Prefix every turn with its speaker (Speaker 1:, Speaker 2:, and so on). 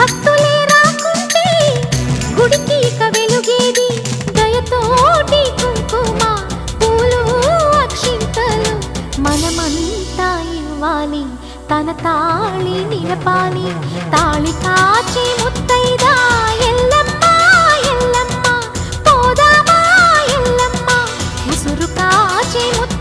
Speaker 1: భక్తులే రాకుంటే గుడికి ఇక వెలుగేది దయతోటి కుంకుమ పూలు అక్షింతలు మనమంతా ఇవ్వాలి. తన తాళి నిలపాలి. తాళి కాచి ముత్తైదా. ఎల్లమ్మ ఎల్లమ్మ పోదామా ఎల్లమ్మ. ఉసురు కాచి ముత్త